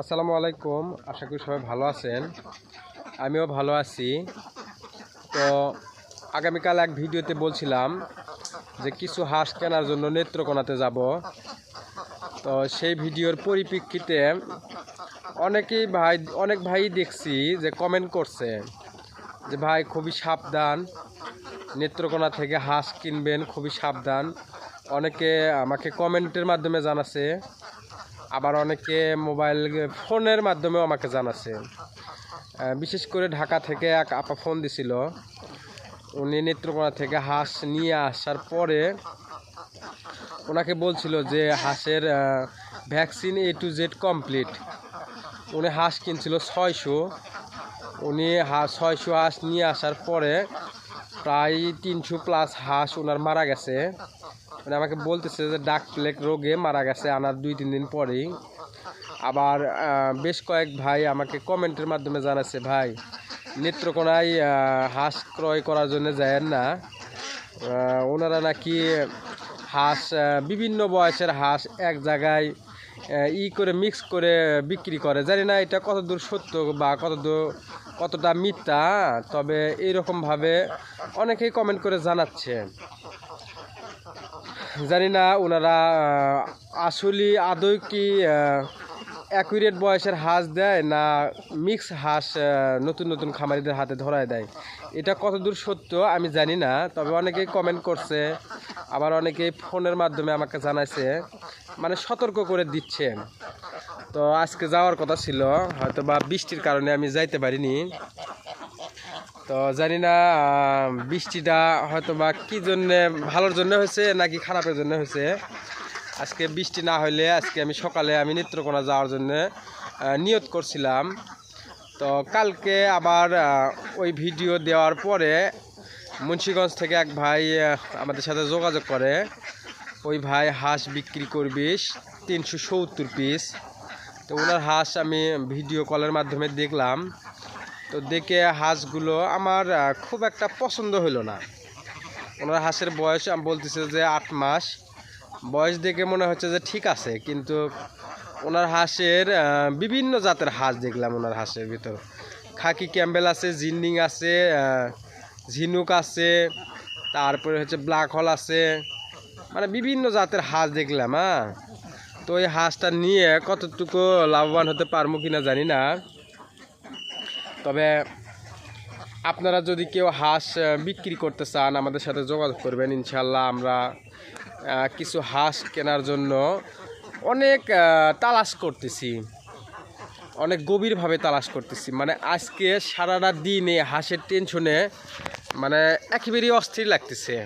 আসসালামু আলাইকুম। আশা করি সবাই ভালো আছেন। আমিও ভালো আছি। তো আগামীকাল এক ভিডিওতে বলছিলাম যে কিছু হাঁস কেনার জন্য নেত্রকোনাতে যাব। তো সেই ভিডিওর পরিপ্রেক্ষিতে অনেকেই ভাই, অনেক ভাই দেখছি যে কমেন্ট করছে যে, ভাই, খুবই সাবধান। নেত্রকোনা থেকে হাঁস কিনবেন, খুবই সাবধান। অনেকে আমাকে কমেন্টের মাধ্যমে জানাচ্ছে আবার অনেকে মোবাইল ফোনের মাধ্যমেও আমাকে জানাচ্ছে। বিশেষ করে ঢাকা থেকে এক আপা ফোন দিছিল। উনি নেত্রকোনা থেকে হাঁস নিয়ে আসার পরে ওনাকে বলছিল যে হাঁসের vaccine A to Z complete. উনি হাঁস কিনছিল ছয়শো। উনি হাঁস ছয়শো হাঁস নিয়ে আসার পরে প্রায় তিনশো প্লাস হাঁস ওনার মারা গেছে। মানে আমাকে বলতেছে যে ডাক প্লেগ রোগে মারা গেছে আনার দুই, তিন দিন পরেই। আবার বেশ কয়েক ভাই আমাকে কমেন্টের মাধ্যমে জানাচ্ছে ভাই, নেত্রকোনায় হাঁস ক্রয় করার জন্য যায়েন না। ওনারা নাকি হাঁস বিভিন্ন বয়সের হাঁস এক জায়গায় ই করে মিক্স করে বিক্রি করে। জানি না এটা কতদূর সত্য বা কতদূর, কতটা মিথ্যা, তবে এইরকমভাবে অনেকেই কমেন্ট করে জানাচ্ছে। জানি না ওনারা আসলে আদৌ কি অ্যাকুরেট বয়সের হাঁস দেয় না মিক্স হাঁস নতুন নতুন খামারিদের হাতে ধরায় দেয়? এটা কতদূর সত্য আমি জানি না তবে অনেকেই কমেন্ট করছে, আবার অনেকেই ফোনের মাধ্যমে আমাকে জানাইছে মানে সতর্ক করে দিচ্ছে। তো আজকে যাওয়ার কথা ছিল হয়তো বা বৃষ্টির কারণে আমি যাইতে পারিনি। তো জানি না বৃষ্টিটা হয়তো বা কী জন্যে ভালোর জন্য হয়েছে নাকি খারাপের জন্য হয়েছে। আজকে বৃষ্টি না হলে আজকে আমি সকালে আমি নেত্রকোনা যাওয়ার জন্য নিয়ত করছিলাম। তো কালকে আবার ওই ভিডিও দেওয়ার পরে মুন্সীগঞ্জ থেকে এক ভাই আমাদের সাথে যোগাযোগ করে, ওই ভাই হাঁস বিক্রি করবিস, তিনশো সত্তর পিস তো ওনার হাঁস আমি ভিডিও কলের মাধ্যমে দেখলাম। তো দেখে হাঁসগুলো আমার খুব একটা পছন্দ হলো না। ওনার হাঁসের বয়স, আমি বলতেছে যে আট মাস। বয়স দেখে মনে হচ্ছে যে ঠিক আছে, কিন্তু ওনার হাঁসের বিভিন্ন জাতের হাঁস দেখলাম ওনার হাঁসের ভিতর। খাকি ক্যাম্বেল আছে, জিন্ডিং আছে ঝিনুক আছে, তারপরে হচ্ছে ব্ল্যাক হল আছে। মানে বিভিন্ন জাতের হাঁস দেখলাম হ্যাঁ। তো ওই হাঁসটা নিয়ে কতটুকু লাভবান হতে পারব কিনা জানি না। তবে আপনারা যদি কেউ হাঁস বিক্রি করতে চান, আমাদের সাথে যোগাযোগ করবেন। ইনশাল্লাহ আমরা কিছু হাঁস কেনার জন্য অনেক তালাশ করতেছি। অনেক গভীরভাবে তালাশ করতেছি। মানে আজকে সারাটা দিন হাঁসের টেনশনে মানে একেবারেই অস্থির লাগতেছে।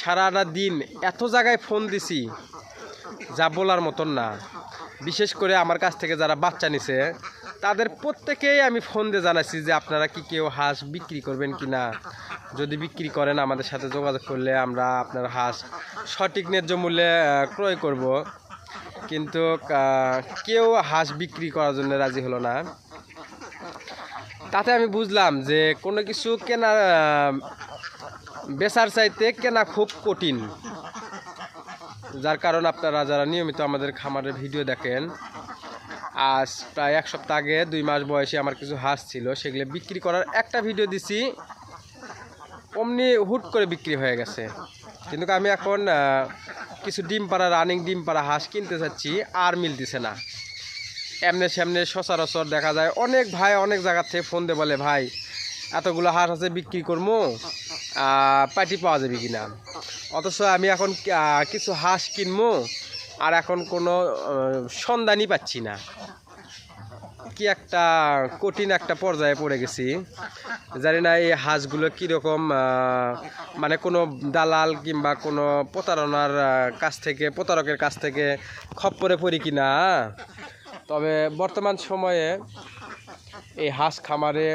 সারাটা দিন এত জায়গায় ফোন দিছি যা বলার মতন না। বিশেষ করে আমার কাছ থেকে যারা বাচ্চা নিছে, তাদের প্রত্যেকেই আমি ফোন দিয়ে জানাচ্ছি যে আপনারা কি কেউ হাঁস বিক্রি করবেন কি না যদি বিক্রি করেন, আমাদের সাথে যোগাযোগ করলে আমরা আপনার হাঁস সঠিক ন্যায্য মূল্যে ক্রয় করব। কিন্তু কেউ হাঁস বিক্রি করার জন্য রাজি হলো না। তাতে আমি বুঝলাম যে কোনো কিছু কেনা বেচার চাইতে কেনা খুব কঠিন। যার কারণ আপনারা যারা নিয়মিত আমাদের খামারের ভিডিও দেখেন, আজ প্রায় এক সপ্তাহ আগে দুই মাস বয়সে আমার কিছু হাঁস ছিল, সেগুলো বিক্রি করার একটা ভিডিও দিছি, অমনি হুট করে বিক্রি হয়ে গেছে। কিন্তু আমি এখন কিছু ডিম পাড়া, রানিং ডিম পাড়া হাঁস কিনতে চাচ্ছি আর মিলতেছে না। এমনে সামনে সচরাচর দেখা যায়, অনেক ভাই অনেক জায়গার থেকে ফোন দিয়ে বলে, ভাই এতগুলো হাঁস আছে বিক্রি করব পাটি পাওয়া যাবে কিনা? অথচ আমি এখন কিছু হাঁস কিনবো আর এখন কোনো সন্ধানই পাচ্ছি না। কি একটা কঠিন একটা পর্যায়ে পড়ে গেছি। জানি না এই হাঁসগুলো কীরকম মানে কোনো দালাল কিংবা কোনো প্রতারণার কাছ থেকে, প্রতারকের কাছ থেকে খপ্পরে পড়ি কিনা তবে বর্তমান সময়ে এই হাঁস খামারে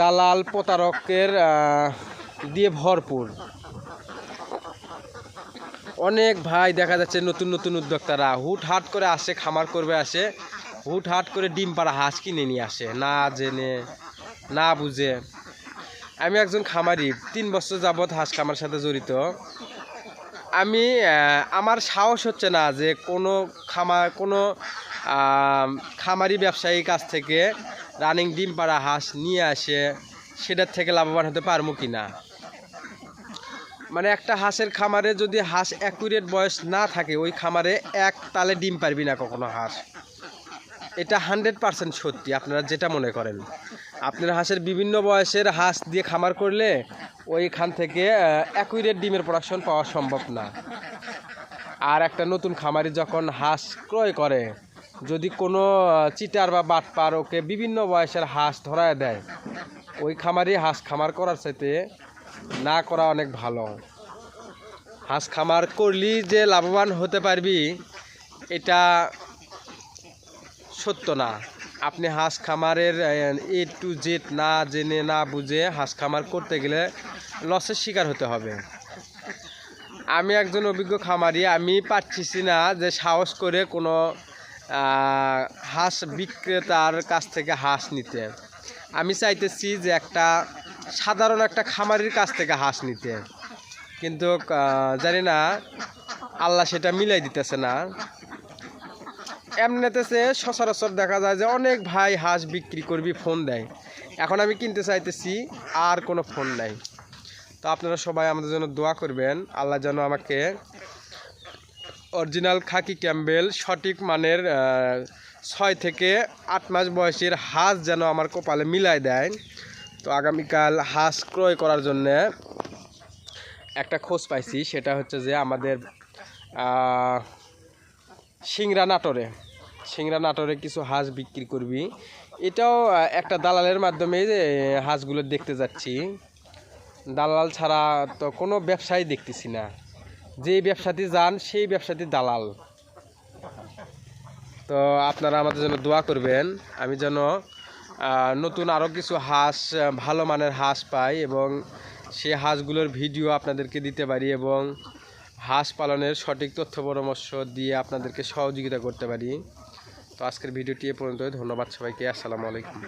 দালাল প্রতারকের দিয়ে ভরপুর। অনেক ভাই দেখা যাচ্ছে নতুন নতুন উদ্যোক্তারা হুট হাট করে আসে, খামার করবে আসে, হুট হাট করে ডিম পাড়া হাঁস কিনে নিয়ে আসে, না জেনে, না বুঝে। আমি একজন খামারি, তিন বছর যাবৎ হাঁস খামার সাথে জড়িত। আমি আমার সাহস হচ্ছে না যে কোনো খামার, কোনো খামারি ব্যবসায়ীর কাছ থেকে রানিং ডিম পাড়া হাঁস নিয়ে আসে, সেটার থেকে লাভবান হতে পারব কি না মানে একটা হাঁসের খামারে যদি হাঁস অ্যাকুরেট বয়স না থাকে, ওই খামারে এক তালে ডিম পারবি না কখনো হাঁস। এটা হান্ড্রেড পার্সেন্ট সত্যি, আপনারা যেটা মনে করেন। আপনার হাঁসের বিভিন্ন বয়সের হাঁস দিয়ে খামার করলে ওইখান থেকে অ্যাকুরেট ডিমের প্রোডাকশন পাওয়া সম্ভব না। আর একটা নতুন খামারি যখন হাঁস ক্রয় করে যদি কোনো চিটার বা বাটপার ওকে বিভিন্ন বয়সের হাঁস ধরায় দেয়, ওই খামারি হাঁস খামার করার চাইতে না করা অনেক ভালো। হাঁস খামার করলি যে লাভবান হতে পারবি, এটা সত্য না। আপনি হাঁস খামারের, এ টু জেড না জেনে না বুঝে হাঁস খামার করতে গেলে লসের শিকার হতে হবে। আমি একজন অভিজ্ঞ খামারি, আমি পারছিছি না যে সাহস করে কোনো হাঁস বিক্রেতার কাছ থেকে হাঁস নিতে। আমি চাইতেছি যে একটা সাধারণ একটা খামারির কাছ থেকে হাঁস নিতে। কিন্তু জানি না, আল্লাহ সেটা মিলাই দিতেছে না। এমনিতেছে সচরাচর দেখা যায় যে অনেক ভাই হাঁস বিক্রি করবি, ফোন দেয়। এখন আমি কিনতে চাইতেছি, আর কোনো ফোন নাই। তো আপনারা সবাই আমাদের জন্য দোয়া করবেন। আল্লাহ যেন আমাকে অরিজিনাল খাকি ক্যাম্বেল, সঠিক মানের ছয় থেকে আট মাস বয়সের হাঁস যেন আমার কপালে মিলাই দেয়। তো আগামীকাল হাঁস ক্রয় করার জন্যে একটা খোঁজ পাইছি, সেটা হচ্ছে যে আমাদের সিংড়া নাটোরে। সিংড়া নাটোরে কিছু হাঁস বিক্রি করবি। এটাও একটা দালালের মাধ্যমে যে হাঁসগুলো দেখতে যাচ্ছি। দালাল ছাড়া তো কোনো ব্যবসায়ী দেখতেছি না। যেই ব্যবসাতে যান, সেই ব্যবসাতে দালাল। তো আপনারা আমাদের জন্য দোয়া করবেন। আমি যেন নতুন আরও কিছু হাঁস ভালো মানের হাঁস পাই এবং সেই হাঁসগুলোর ভিডিও আপনাদেরকে দিতে পারি এবং হাঁস পালনের সঠিক তথ্য পরামর্শ দিয়ে আপনাদেরকে সহযোগিতা করতে পারি। তো আজকের ভিডিওটি এ পর্যন্ত ধন্যবাদ সবাইকে। আসসালামু আলাইকুম।